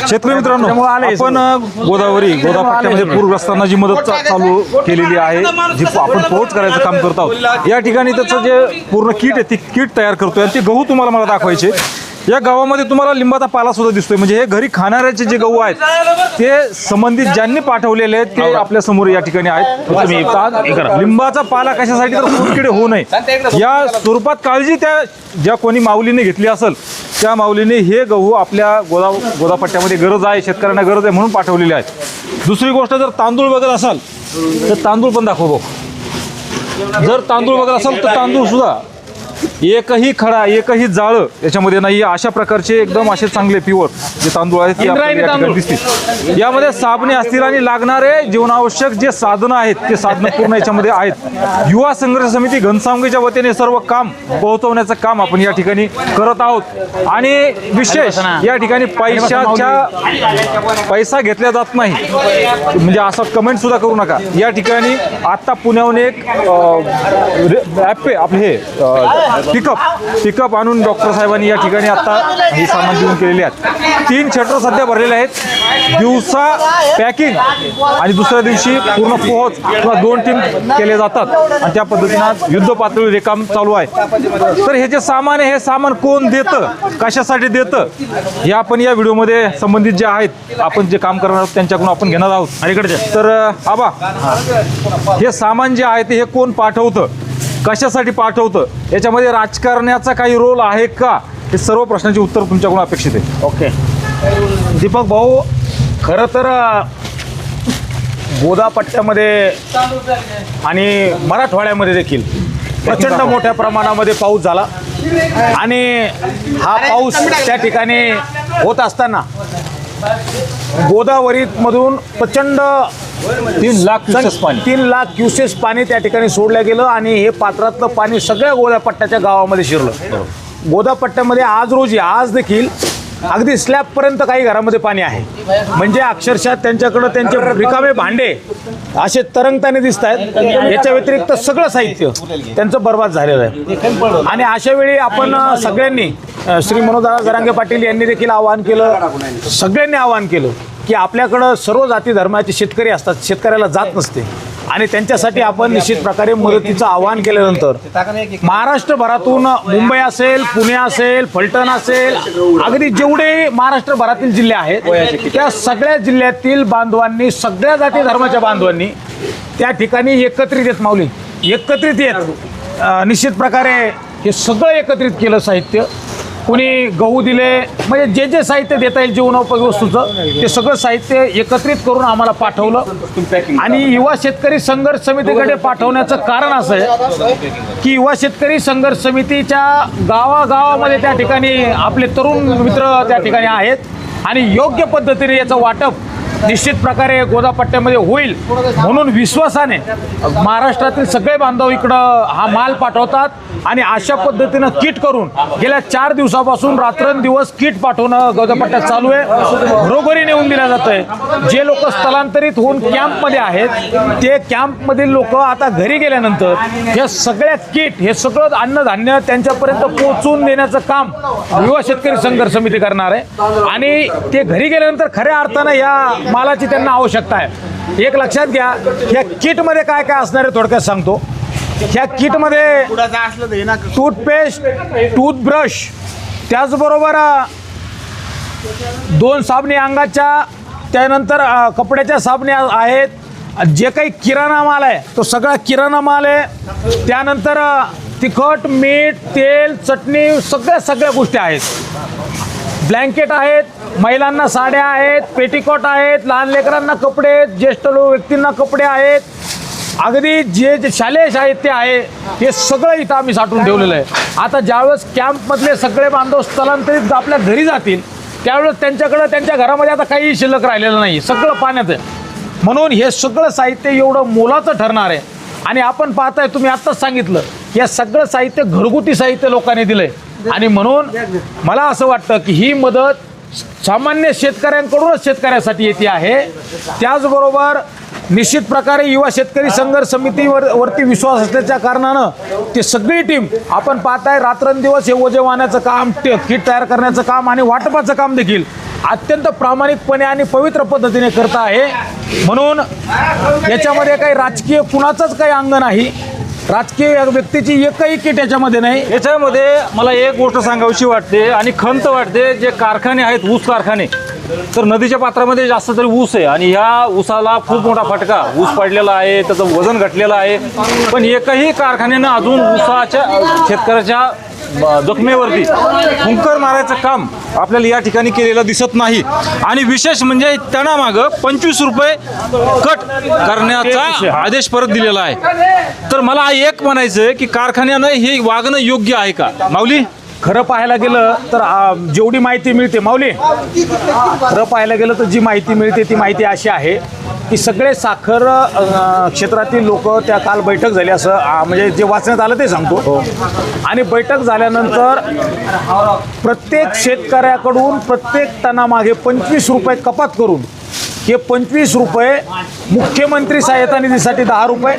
शेतकरी मित्रांनो आपण गोदावरी गोदा पट्ट्यामध्ये पूरग्रस्तांना जी मदत चालू केलेली आहे जी आपण पोहोच करायचं काम करत आहोत. या ठिकाणी त्याचं जे पूर्ण किट आहे ती किट तयार करतोय आणि ते गहू तुम्हाला मला दाखवायचे या गावामध्ये तुम्हाला लिंबाचा पाला सुद्धा दिसतोय. म्हणजे हे घरी खाणाऱ्याचे जे गहू आहेत ते संबंधित ज्यांनी पाठवलेले आहेत ते आपल्यासमोर या ठिकाणी आहेत. तुम्ही करा. लिंबाचा पाला कशासाठी तर फुटकिडे होऊ नये. या स्वरूपात काळजी त्या ज्या कोणी माऊलीने घेतली असेल त्या माऊलीने हे गहू आपल्या गोदा गोदापट्ट्यामध्ये गरज आहे शेतकऱ्यांना गरज आहे म्हणून पाठवलेले आहेत. दुसरी गोष्ट जर तांदूळ बघत असाल तर तांदूळ पण दाखव जर तांदूळ बघत असाल तर तांदूळ सुद्धा एकही खडा एकही जाळं याच्यामध्ये नाही. अशा प्रकारचे एकदम असे चांगले प्युअर जे तांदूळ आहेत ते आपल्याला या ठिकाणी दिसतील. यामध्ये साबणे असतील आणि लागणारे जीवनावश्यक जे साधनं आहेत ते साधनं पूर्ण याच्यामध्ये आहेत. युवा संघर्ष समिती घनसावंगीच्या वतीने सर्व काम पोहोचवण्याचं काम आपण या ठिकाणी करत आहोत. आणि विशेष या ठिकाणी पैशाच्या पैसा घेतला जात नाही. म्हणजे असं कमेंट सुद्धा करू नका. या ठिकाणी आता पुण्याहून एक ॲप आपले हे पिकअप पिकअप आणून डॉक्टर साहेबांनी या ठिकाणी आता हे सामान देऊन केलेले आहेत. तीन शटर सध्या भरलेले आहेत. दिवसा पॅकिंग आणि दुसऱ्या दिवशी पूर्ण पोहोच किंवा दोन टीम केले जातात. आणि त्या पद्धतीनं युद्ध पातळीवर हे काम चालू आहे. तर हे जे सामान आहे हे सामान कोण देतं? कशासाठी देतं? हे आपण या व्हिडिओमध्ये संबंधित जे आहेत आपण जे काम करणार आहोत त्यांच्याकडून आपण घेणार आहोत. अलीकडचे तर आबा हे सामान जे आहे ते हे कोण पाठवतं? कशासाठी पाठवतं? याच्यामध्ये राजकारण्याचा काही रोल आहे का? हे सर्व प्रश्नांची उत्तर तुमच्याकडून अपेक्षित आहे. ओके. दीपक भाऊ खरं तर अ, गोदा पट्ट्यामध्ये आणि मराठवाड्यामध्ये देखील प्रचंड मोठ्या प्रमाणामध्ये पाऊस झाला. आणि हा पाऊस त्या ठिकाणी होत असताना गोदावरीमधून प्रचंड तीन लाख क्युसेस पाणी. तीन लाख क्युसेस पाणी त्या ठिकाणी सोडलं गेलं आणि हे पात्रातलं पाणी सगळ्या गोदापट्ट्याच्या गावामध्ये शिरलं. गोदापट्ट्यामध्ये आज रोजी आज देखील अगदी स्लॅबपर्यंत काही घरामध्ये पाणी आहे. म्हणजे अक्षरशः त्यांच्याकडं त्यांचे रिकामे भांडे असे तरंगताने दिसत आहेत याच्या व्यतिरिक्त सगळं साहित्य त्यांचं बर्बाद झालेलं आहे. आणि अशा वेळी आपण सगळ्यांनी श्री मनोदादा जरांगे पाटील यांनी देखील आवाहन केलं. सगळ्यांनी आवाहन केलं. की आपल्याकडं सर्व जाती धर्माचे शेतकरी असतात शेतकऱ्याला जात नसते. आणि त्यांच्यासाठी आपण निश्चित प्रकारे मदतीचं आवाहन केल्यानंतर महाराष्ट्रभरातून मुंबई असेल पुणे असेल फलटण असेल अगदी जेवढे महाराष्ट्रभरातील जिल्हे आहेत त्या सगळ्या जिल्ह्यातील बांधवांनी सगळ्या जाती धर्माच्या बांधवांनी त्या ठिकाणी एकत्रित येत माऊली. एकत्रित येत निश्चित प्रकारे हे सगळं एकत्रित केलं साहित्य. कुणी गहू दिले म्हणजे जे जे साहित्य देता येईल जीवनोपयोगी वस्तूचं ते सगळं साहित्य एकत्रित करून आम्हाला पाठवलं. आणि युवा शेतकरी संघर्ष समितीकडे पाठवण्याचं कारण असं आहे की युवा शेतकरी संघर्ष समितीच्या गावागावामध्ये त्या ठिकाणी आपले तरुण मित्र त्या ठिकाणी आहेत आणि योग्य पद्धतीने याचं वाटप निश्चित प्रकारे गोदापट्ट्यामध्ये होईल म्हणून विश्वासाने महाराष्ट्रातील सगळे बांधव इकडं हा माल पाठवतात आणि अशा पद्धतीनं किट करून गेल्या चार दिवसापासून रात्रंदिवस किट पाठवणं गोदापट्ट्यात चालू आहे. घरोघरी नेऊन दिलं जात आहे जे लोक स्थलांतरित होऊन कॅम्पमध्ये आहेत ते कॅम्पमधील लोक आता घरी गेल्यानंतर हे सगळ्या किट हे सगळं अन्नधान्य त्यांच्यापर्यंत पोहोचून देण्याचं काम युवा शेतकरी संघर्ष समिती करणार आहे. आणि ते घरी गेल्यानंतर खऱ्या अर्थानं या मालाची त्यांना आवश्यकता आहे. एक लक्षात घ्या या किटमध्ये काय काय असणार आहे थोडक्यात सांगतो. ह्या किटमध्ये टूथपेस्ट टूथब्रश त्याचबरोबर दोन साबणी अंगाच्या त्यानंतर कपड्याच्या साबणे आहेत. जे काही किराणा माल आहे तो सगळा किराणा माल आहे. त्यानंतर तिखट मीठ तेल चटणी सगळ्या सगळ्या गोष्टी आहेत. ब्लँकेट आहेत महिलांना साड्या आहेत पेटीकोट आहेत लहान लेकरांना कपडे आहेत ज्येष्ठ लोक व्यक्तींना कपडे आहेत. अगदी जे जे शालेय साहित्य आहे हे सगळं इथं आम्ही साठवून ठेवलेलं आहे. आता ज्यावेळेस कॅम्पमधले सगळे बांधव स्थलांतरित आपल्या घरी जातील त्यावेळेस त्यांच्याकडं त्यांच्या घरामध्ये आता काही शिल्लक राहिलेलं नाही. सगळं पाण्यात आहे. म्हणून हे सगळं साहित्य एवढं मोलाचं ठरणार आहे. आणि आपण पाहताय तुम्ही आत्ताच सांगितलं या सगळं साहित्य घरगुती साहित्य लोकांनी दिलं आहे आणि म्हणून मला असं वाटतं की ही मदत सामान्य शेतकऱ्यांकडूनच शेतकऱ्यासाठी येते आहे. त्याचबरोबर निश्चित प्रकारे युवा शेतकरी संघर्ष समितीवर वरती विश्वास असल्याच्या कारणानं ते सगळी टीम आपण पाहताय रात्रंदिवस हे ओझे वाहण्याचं काम किट तयार करण्याचं काम आणि वाटपाचं काम देखील अत्यंत प्रामाणिकपणे आणि पवित्र पद्धतीने करत आहे. म्हणून याच्यामध्ये काही राजकीय कुणाचंच काही अंग नाही. राजकीय व्यक्तीची एकही किट याच्यामध्ये नाही. याच्यामध्ये मला एक गोष्ट सांगावीशी वाटते आणि खंत वाटते जे कारखाने आहेत ऊस कारखाने. तर नदीच्या पात्रामध्ये जास्त तरी ऊस आहे आणि ह्या ऊसाला खूप मोठा फटका. ऊस पडलेला आहे त्याचं वजन घटलेलं आहे. पण एकही कारखान्यानं अजून ऊसाच्या शेतकऱ्याच्या जखमेवरती हुंकर मारायचं काम आपल्याला या ठिकाणी केलेलं दिसत नाही. आणि विशेष म्हणजे त्यांना मागं पंचवीस रुपये कट करण्याचा आदेश परत दिलेला आहे. तर मला एक म्हणायचं आहे की कारखान्यानं हे वागणं योग्य आहे का? माऊली? खरं पाहायला गेलं तर जेवढी माहिती मिळते माऊली. खरं पाहायला गेलं तर जी माहिती मिळते ती माहिती अशी आहे की सगळे साखर अ, क्षेत्रातील लोक त्या काल बैठक झाली असं आ, म्हणजे जे वाचण्यात आलं ते सांगतो आणि बैठक झाल्यानंतर प्रत्येक शेतकऱ्याकडून प्रत्येक टनामागे पंचवीस रुपये कपात करून हे पंचवीस रुपये मुख्यमंत्री सहायता निधीसाठी दहा रुपये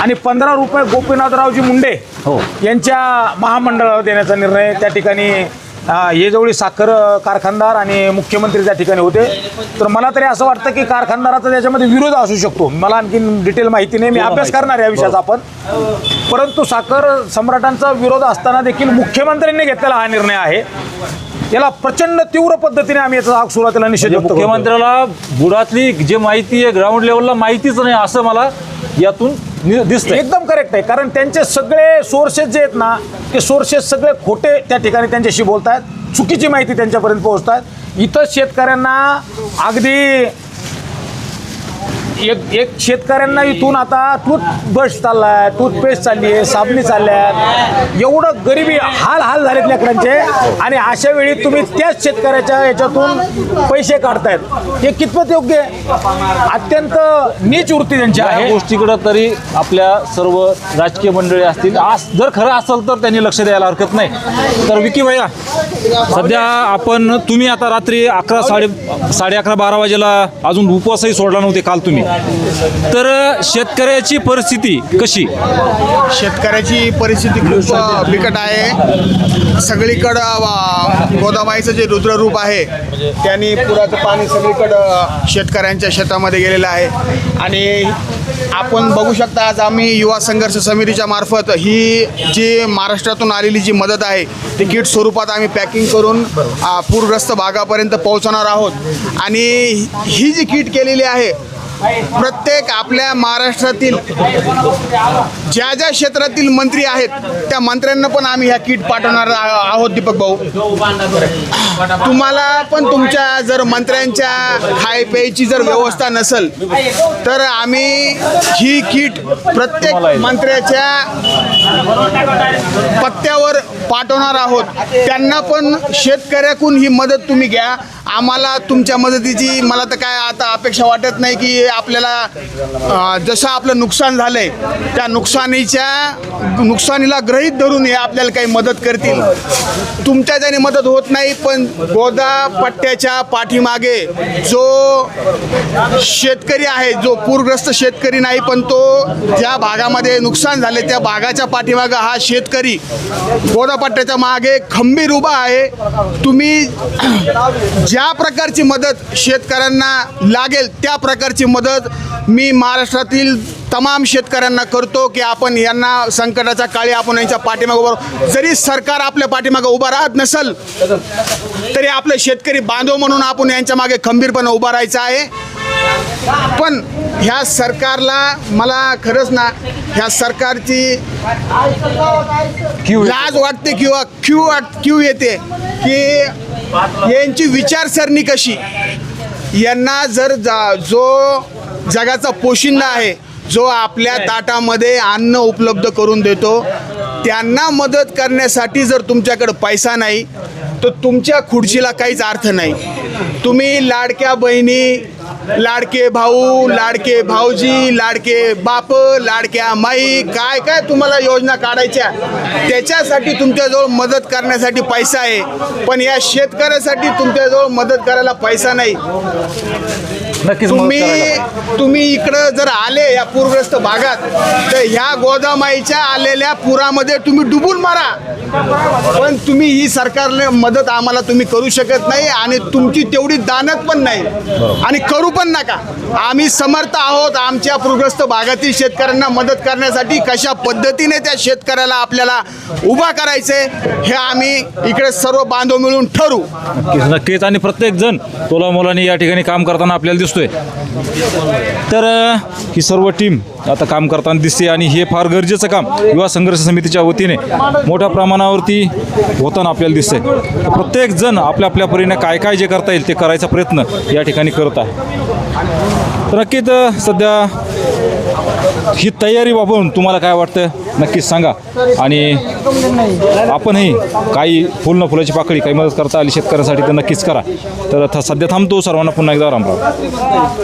आणि पंधरा रुपये गोपीनाथरावजी मुंडे हो. यांच्या महामंडळाला देण्याचा निर्णय त्या ठिकाणी अ, हे जवळी साखर कारखानदार आणि मुख्यमंत्री त्या ठिकाणी होते तर मला तरी असं वाटतं की कारखानदाराचा त्याच्यामध्ये विरोध असू शकतो. मला आणखीन डिटेल माहिती नाही. मी अभ्यास करणार आहे या विषयाचा आपण. परंतु साखर सम्राटांचा विरोध असताना देखील मुख्यमंत्र्यांनी घेतलेला हा निर्णय आहे. याला प्रचंड तीव्र पद्धतीने आम्ही याचा सुरुवातीला निषेध करतो. मुख्यमंत्र्याला बुडातली जे माहिती आहे ग्राउंड लेवलला माहितीच नाही असं मला यातून नि- एकदम करेक्ट आहे. कारण त्यांचे सगळे सोर्सेस जे आहेत ना ते सोर्सेस सगळे खोटे त्या ठिकाणी त्यांच्याशी बोलतात चुकीची माहिती त्यांच्यापर्यंत पोहोचतात इथं शेतकऱ्यांना अगदी एक एक शेतकऱ्यांना इथून आता टूथब्रश चाललाय टूथपेस्ट चालली आहे साबणी चालल्या आहेत एवढं गरिबी हाल हाल झालेत लेकरांचे. आणि अशा वेळी तुम्ही त्याच शेतकऱ्याच्या याच्यातून पैसे काढतायत. हे कितपत योग्य आहे? अत्यंत नीच वृत्ती त्यांची आहे. गोष्टीकडे तरी आपल्या सर्व राजकीय मंडळी असतील. आज जर खरं असेल तर त्यांनी लक्ष द्यायला हरकत नाही. तर विकी भैया सध्या आपण तुम्ही आता रात्री अकरा साडे साडे अकरा बारा वाजेला अजून उपवासही सोडला नव्हते काल तुम्ही. तर शेतकऱ्याची परिस्थिती कशी? शेतकऱ्याची परिस्थिती खूप बिकट आहे. सगळीकडं गोदामाईचं गोदाबाईचं जे रुद्ररूप आहे त्यांनी पुराचं पाणी सगळीकडं शेतकऱ्यांच्या शेतामध्ये गेलेलं आहे. आणि आपण बघू शकता आज आम्ही युवा संघर्ष समितीच्या मार्फत ही जी महाराष्ट्रातून आलेली जी मदत आहे ती किट स्वरूपात आम्ही पॅकिंग करून पूरग्रस्त भागापर्यंत पोहोचवणार आहोत. आणि ही जी किट केलेली आहे प्रत्येक आपल्या महाराष्ट्रातील ज्या ज्या क्षेत्रातील मंत्री आहेत त्या मंत्र्यांना पण आम्ही ह्या किट पाठवणार आहोत दीपक भाऊ. तुम्हाला पण तुमच्या जर मंत्र्यांच्या खाय प्यायची जर व्यवस्था नसेल तर आम्ही ही किट प्रत्येक मंत्र्याच्या पत्त्यावर पाठवणार आहोत. त्यांना पण शेतकऱ्याकडून ही मदत तुम्ही घ्या. आम्हाला तुमच्या मदतीची मला तर काय आता अपेक्षा वाटत नाही की आपल्याला जसं आपलं नुकसान झालंय त्या नुकसानीच्या नुकसानीला ग्रहीत धरून हे आपल्याला काही मदत करतील. तुमच्या ज्याने मदत होत नाही पण गोदा पट्ट्याच्या पाठीमागे जो शेतकरी आहे जो पूरग्रस्त शेतकरी नाही पण तो ज्या भागामध्ये नुकसान झाले त्या भागाच्या पाठीमागे हा शेतकरी गोदापट्ट्याच्या मागे खंबीर उभा आहे. तुम्ही ज्या प्रकारची मदत शेतकऱ्यांना लागेल त्या प्रकारची मदत मी महाराष्ट्रातील तमाम शेतकऱ्यांना करतो की आपण यांना संकटाच्या काळी आपण यांच्या पाठीमागे उभं. जरी सरकार आपल्या पाठीमागे उभं राहत नसेल तरी आपले शेतकरी बांधव म्हणून आपण यांच्या मागे खंबीरपणे उभा राहायचं आहे पण ह्या सरकारला मला खरंच ना ह्या सरकारची क्यू लाज वाटते किंवा क्यू वाट क्यू येते की यांची विचारसरणी कशी? यांना जर जा जो जगाचा पोशिंदा आहे जो आपल्या ताटामध्ये अन्न उपलब्ध करून देतो त्यांना मदत करण्यासाठी जर तुमच्याकडे पैसा नाही तर तुमच्या खुर्चीला काहीच अर्थ नाही. तुम्ही लाडक्या बहिणी लाडके भाऊ लाडके भाऊजी लाडके बाप लाडक्या माई काय काय तुम्हाला योजना काढायच्या? त्याच्यासाठी तुमच्याजवळ मदत करण्यासाठी पैसा आहे. पण या शेतकऱ्यासाठी तुमच्याजवळ मदत करायला पैसा नाही. नक्कीच मदत तुम्ही करायला. तुम्ही इकडं जर आले या पूरग्रस्त भागात तर ह्या गोदामाईच्या आलेल्या पुरामध्ये तुम्ही डुबून मारा. पण तुम्ही ही सरकारने मदत आम्हाला तुम्ही करू शकत नाही आणि तुमची तेवढी दानत पण नाही. आणि करू पण नका. आम्ही समर्थ आहोत आमच्या पूरग्रस्त भागातील शेतकऱ्यांना मदत करण्यासाठी कशा पद्धतीने त्या शेतकऱ्याला आपल्याला उभा करायचंय हे आम्ही इकडे सर्व बांधव मिळून ठरू नक्कीच नक्कीच. आणि प्रत्येक जण तोला मोलाने या ठिकाणी काम करताना आपल्याला दिसतोय. तर ही सर्व टीम आता काम करताना दिसते आणि हे फार गरजेचं काम युवा संघर्ष समितीच्या वतीने मोठ्या प्रमाणावरती होताना आपल्याला दिसतंय. प्रत्येक जण आपल्या आपल्या परीने काय काय जे करता येईल ते करायचा प्रयत्न या ठिकाणी करत आहे. तर नक्कीच सध्या ही तयारी बाबून तुम्हाला काय वाटतं नक्कीच सांगा. आणि आपणही काही फुल न फुलाची पाकळी काही मदत करता आली शेतकऱ्यांसाठी तर नक्कीच करा. तर सध्या थांबतो सर्वांना पुन्हा एकदा रामराव